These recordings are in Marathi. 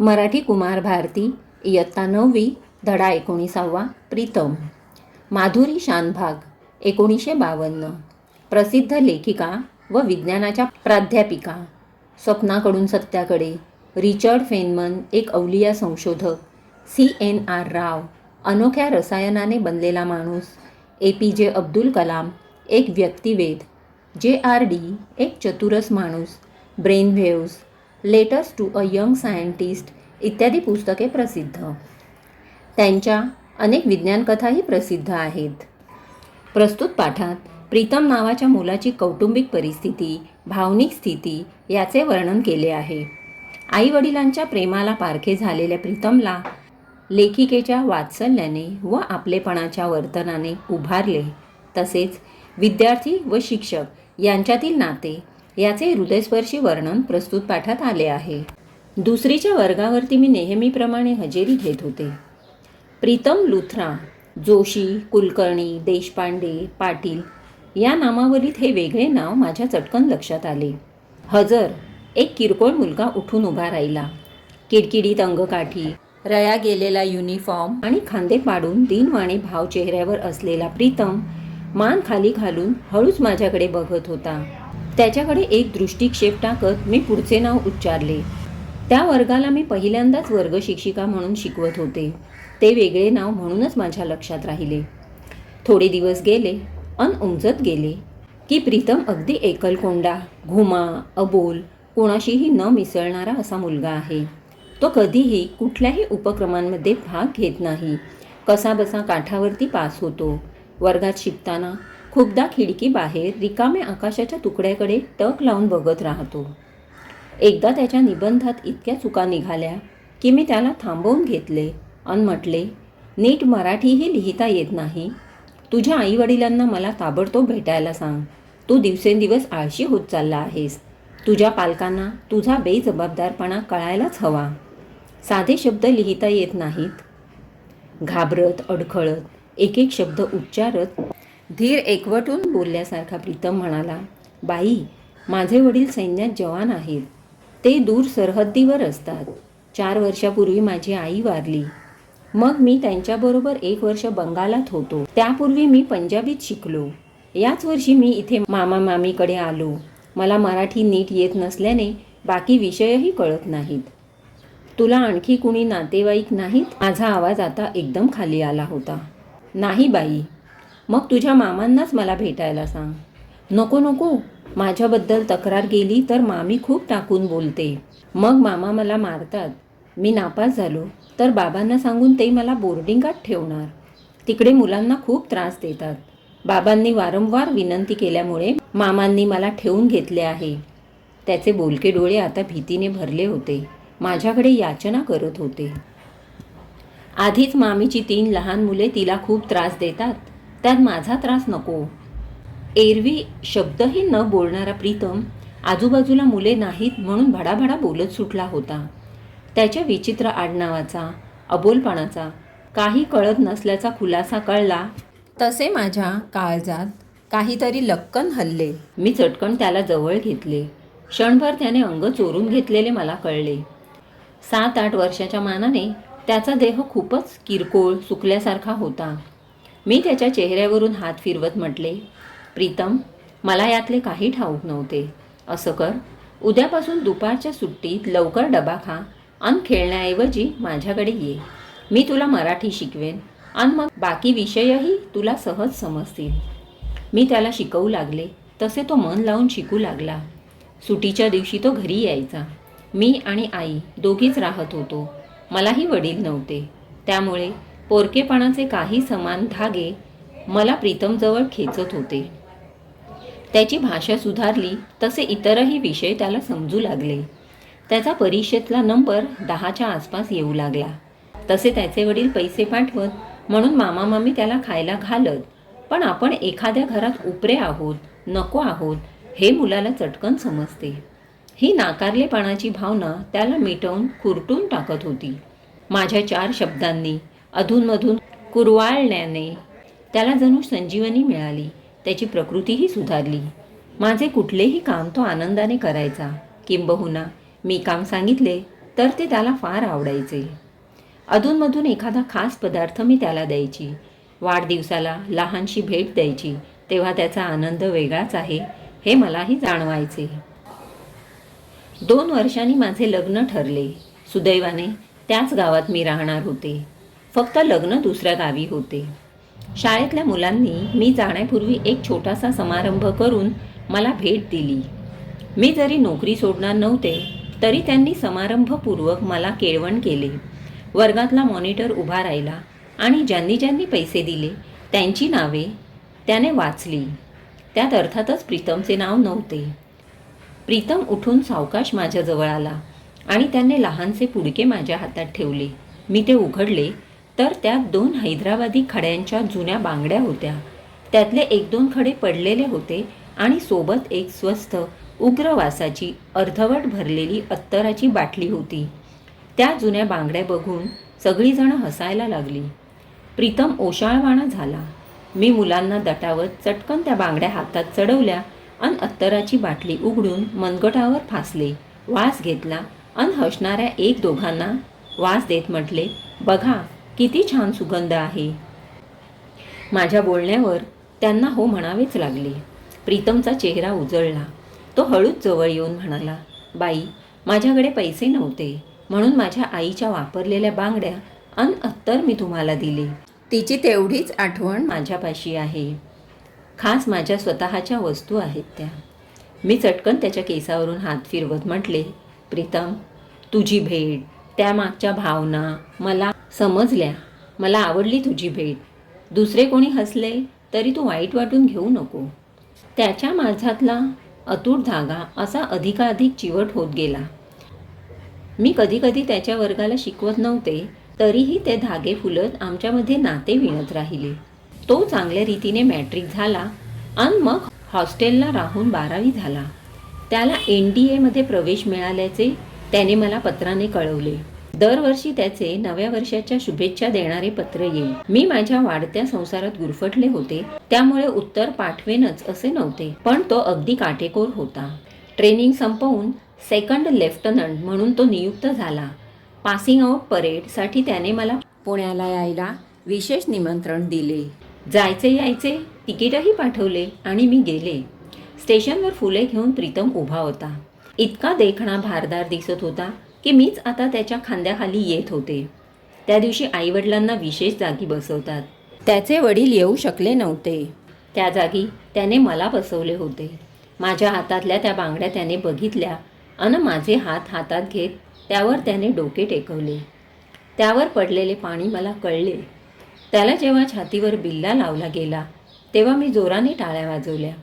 मराठी कुमार भारती इयत्ता नववी धडा एकोणीसावा प्रीतम. माधुरी शानभाग एकोणीसशे बावन्न. प्रसिद्ध लेखिका व विज्ञानाच्या प्राध्यापिका. स्वप्नाकडून सत्याकडे. रिचर्ड फेनमन एक अवलिया संशोधक. सी एन आर राव अनोख्या रसायनाने बनलेला माणूस. ए पी जे अब्दुल कलाम एक व्यक्तिवेद. जे आर डी एक चतुरस माणूस. Brain waves letters to a young scientist इत्यादी पुस्तके प्रसिद्ध. त्यांच्या अनेक विज्ञानकथाही प्रसिद्ध आहेत. प्रस्तुत पाठात प्रीतम नावाच्या मुलाची कौटुंबिक परिस्थिती भावनिक स्थिती याचे वर्णन केले आहे. आईवडिलांच्या प्रेमाला पारखे झालेल्या प्रीतमला लेखिकेच्या वात्सल्याने व आपलेपणाच्या वर्तनाने उभारले. तसेच विद्यार्थी व शिक्षक यांच्यातील नाते याचे हृदयस्पर्शी वर्णन प्रस्तुत पाठात आले आहे. दुसरीच्या वर्गावरती मी नेहमीप्रमाणे हजेरी घेत होते. प्रीतम लुथरा जोशी कुलकर्णी देशपांडे पाटील या नामावलीत हे वेगळे नाव माझ्या चटकन लक्षात आले. हजर एक किरकोळ मुलगा उठून उभा राहिला. किडकिडीत अंगकाठी रया गेलेला युनिफॉर्म आणि खांदे पाडून दिनवाणे भाव चेहऱ्यावर असलेला प्रीतम मान खाली घालून हळूच माझ्याकडे बघत होता. त्याच्याकडे एक दृष्टिक्षेप टाकत मी पुढचे नाव उच्चारले. त्या वर्गाला मी पहिल्यांदाच वर्ग शिक्षिका म्हणून शिकवत होते. ते वेगळे नाव म्हणूनच माझ्या लक्षात राहिले. थोडे दिवस गेले अन उमजत गेले की प्रीतम अगदी एकलकोंडा घुमा अबोल कोणाशीही न मिसळणारा असा मुलगा आहे. तो कधीही कुठल्याही उपक्रमांमध्ये भाग घेत नाही. कसाबसा काठावरती पास होतो. वर्गात शिकताना खूपदा खिडकी बाहेर रिकाम्या आकाशाच्या तुकड्याकडे टक लावून बघत राहतो. एकदा त्याच्या निबंधात इतक्या चुका निघाल्या की मी त्याला थांबवून घेतले अन म्हटले नीट मराठीही लिहिता येत नाही. तुझ्या आईवडिलांना मला ताबडतोब भेटायला सांग. तू दिवसेंदिवस आळशी होत चालला आहेस. तुझ्या पालकांना तुझा बेजबाबदारपणा कळायलाच हवा. साधे शब्द लिहिता येत नाहीत. घाबरत अडखळत एक एक शब्द उच्चारत धीर एकवटून बोलल्यासारखा प्रीतम म्हणाला बाई माझे वडील सैन्यात जवान आहेत. ते दूर सरहद्दीवर असतात. चार वर्षापूर्वी माझी आई वारली. मग मी त्यांच्याबरोबर एक वर्ष बंगालात होतो. त्यापूर्वी मी पंजाबीत शिकलो. याच वर्षी मी इथे मामा मामीकडे आलो. मला मराठी नीट येत नसल्याने बाकी विषयही कळत नाहीत. तुला आणखी कुणी नातेवाईक नाहीत? माझा आवाज आता एकदम खाली आला होता. नाही बाई. मग तुझ्या मामांनाच मला भेटायला सांग. नको नको. माझ्याबद्दल तक्रार गेली तर मामी खूप टाकून बोलते. मग मामा मला मारतात. मी नापास झालो. तर बाबांना सांगून ते मला बोर्डिंगात ठेवणार. तिकडे मुलांना खूप त्रास देतात. बाबांनी वारंवार विनंती केल्यामुळे मामांनी मला ठेवून घेतले आहे. त्याचे बोलके डोळे आता भीतीने भरले होते. माझ्याकडे याचना करत होते. आधीच मामीची तीन लहान मुले तिला खूप त्रास देतात. त्यात माझा त्रास नको. एरवी शब्दही न बोलणारा प्रीतम आजूबाजूला मुले नाहीत म्हणून भडाभडा बोलत सुटला होता. त्याच्या विचित्र आडनावाचा अबोलपणाचा काही कळत नसल्याचा खुलासा कळला. तसे माझ्या काळजात काहीतरी लक्कन हल्ले. मी चटकन त्याला जवळ घेतले. क्षणभर त्याने अंग चोरून घेतलेले मला कळले. सात आठ वर्षाच्या मानाने त्याचा देह खूपच किरकोळ सुकल्यासारखा होता. मी त्याच्या चेहऱ्यावरून हात फिरवत म्हटले प्रीतम मला यातले काही ठाऊक नव्हते. असं कर. उद्यापासून दुपारच्या सुट्टीत लवकर डबा खा आणि खेळण्याऐवजी माझ्याकडे ये. मी तुला मराठी शिकवेन आणि मग बाकी विषयही तुला सहज समजतील. मी त्याला शिकवू लागले. तसे तो मन लावून शिकू लागला. सुटीच्या दिवशी तो घरी यायचा. मी आणि आई दोघीच राहत होतो. मलाही वडील नव्हते. त्यामुळे पोरकेपणाचे काही समान धागे मला प्रीतमजवळ खेचत होते. त्याची भाषा सुधारली तसे इतरही विषय त्याला समजू लागले. त्याचा परीक्षेतला नंबर दहाच्या आसपास येऊ लागला. तसे त्याचे वडील पैसे पाठवत म्हणून मामा मामी त्याला खायला घालत पण आपण एखाद्या घरात उपरे आहोत नको आहोत हे मुलाला चटकन समजते. ही नाकारलेपणाची भावना त्याला मिटवून खुरटून टाकत होती. माझ्या चार शब्दांनी अधूनमधून कुरवाळण्याने त्याला जणू संजीवनी मिळाली. त्याची प्रकृतीही सुधारली. माझे कुठलेही काम तो आनंदाने करायचा. किंबहुना मी काम सांगितले तर ते त्याला फार आवडायचे. अधूनमधून एखादा खास पदार्थ मी त्याला द्यायची. वाढदिवसाला लहानशी भेट द्यायची. तेव्हा त्याचा आनंद वेगळाच आहे हे मलाही जाणवायचे. दोन वर्षांनी माझे लग्न ठरले. सुदैवाने त्याच गावात मी राहणार होते. फक्त लग्न दुसऱ्या गावी होते. शाळेतल्या मुलांनी मी जाण्यापूर्वी एक छोटासा समारंभ करून मला भेट दिली. मी जरी नोकरी सोडणार नव्हते तरी त्यांनी समारंभपूर्वक मला केळवण केले. वर्गातला मॉनिटर उभा राहिला आणि ज्यांनी ज्यांनी पैसे दिले त्यांची नावे त्याने वाचली. त्यात अर्थातच प्रीतमचे नाव नव्हते. प्रीतम उठून सावकाश माझ्याजवळ आला आणि त्याने लहानसे पुडके माझ्या हातात ठेवले. मी ते उघडले तर त्यात दोन हैदराबादी खड्यांच्या जुन्या बांगड्या होत्या. त्यातले एक दोन खडे पडलेले होते आणि सोबत एक स्वस्त उग्रवासाची अर्धवट भरलेली अत्तराची बाटली होती. त्या जुन्या बांगड्या बघून सगळीजणं हसायला लागली. प्रीतम ओशाळवाणा झाला. मी मुलांना दटावत चटकन त्या बांगड्या हातात चढवल्या अन अत्तराची बाटली उघडून मनगटावर फासले. वास घेतला अन हसणाऱ्या एक दोघांना वास देत म्हटले बघा किती छान सुगंध आहे. माझ्या बोलण्यावर त्यांना हो म्हणावेच लागले. प्रीतमचा चेहरा उजळला. तो हळूच जवळ येऊन म्हणाला बाई माझ्याकडे पैसे नव्हते. म्हणून माझ्या आईच्या वापरलेल्या बांगड्या अन अत्तर मी तुम्हाला दिले. तिची तेवढीच आठवण माझ्यापाशी आहे. खास माझ्या स्वतःच्या वस्तू आहेत त्या. मी चटकन त्याच्या केसावरून हात फिरवत म्हटले प्रीतम तुझी भेट त्यामागच्या भावना मला समजल्या मला आवडली तुझी भेट. दुसरे कोणी हसले तरी तू वाईट वाटून घेऊ नको. त्याच्या माझ्यातला अतूट धागा असा अधिकाधिक चिवट होत गेला. मी कधीकधी त्याच्या वर्गाला शिकवत नव्हते तरीही ते धागे फुलत आमच्यामध्ये नाते विणत राहिले. तो चांगल्या रीतीने मॅट्रिक झाला आणि मग हॉस्टेलला राहून बारावी झाला. त्याला एन डी एमध्ये प्रवेश मिळाल्याचे त्याने मला पत्राने कळवले. दरवर्षी त्याचे नव्या वर्षाच्या शुभेच्छा देणारे पत्र येईल. मी माझ्या वाढत्या संसारात गुरफटले होते त्यामुळे उत्तर पाठवेनच असे नव्हते पण तो अगदी काटेकोर होता. ट्रेनिंग संपवून सेकंड लेफ्टनंट म्हणून तो नियुक्त झाला. पासिंग आउट परेडसाठी त्याने मला पुण्याला यायला विशेष निमंत्रण दिले. जायचे यायचे तिकीटही पाठवले आणि मी गेले. स्टेशनवर फुले घेऊन प्रीतम उभा होता. इतका देखणा भारदार दिसत होता की मीच आता त्याच्या खांद्याखाली येत होते. त्या दिवशी आईवडिलांना विशेष जागी बसवतात. त्याचे वडील येऊ शकले नव्हते. त्या जागी त्याने मला बसवले होते. माझ्या हातातल्या त्या बांगड्या त्याने बघितल्या अन माझे हात हातात घेत त्यावर त्याने डोके टेकवले. त्यावर पडलेले पाणी मला कळले. त्याला जेव्हा छातीवर बिल्ला लावला गेला तेव्हा मी जोराने टाळ्या वाजवल्या.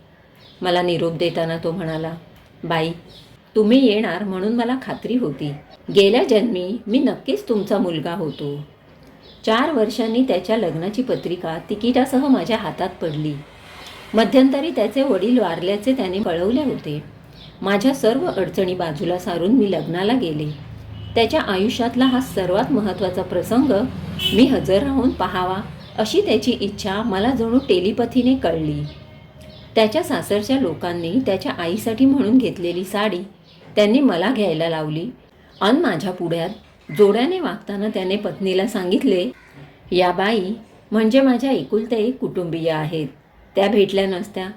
मला निरोप देताना तो म्हणाला बाई तुम्ही येणार म्हणून मला खात्री होती. गेल्या जन्मी मी नक्कीच तुमचा मुलगा होतो. चार वर्षांनी त्याच्या लग्नाची पत्रिका तिकिटासह माझ्या हातात पडली. मध्यंतरी त्याचे वडील वारल्याचे त्याने कळवले होते. माझ्या सर्व अडचणी बाजूला सारून मी लग्नाला गेले. त्याच्या आयुष्यातला हा सर्वात महत्त्वाचा प्रसंग मी हजर राहून पाहावा अशी त्याची इच्छा मला जणू टेलिपथीने कळली. त्याच्या सासरच्या लोकांनी त्याच्या आईसाठी म्हणून घेतलेली साडी त्यांनी मला घ्यायला लावली. अन माझ्या पुढ्यात जोड्याने वागताना त्याने पत्नीला सांगितले या बाई म्हणजे माझ्या एकुलत्या एक कुटुंबीय आहेत. त्या भेटल्या नसत्या.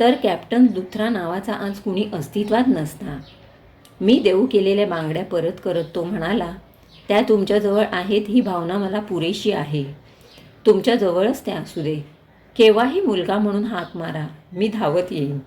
तर कॅप्टन दुथरा नावाचा आज कुणी अस्तित्वात नसता. मी देऊ केलेल्या बांगड्या परत करत तो म्हणाला त्या तुमच्याजवळ आहेत ही भावना मला पुरेशी आहे. तुमच्याजवळच त्या असू दे. केव्हाही मुलगा म्हणून हाक मारा. मी धावत येईन.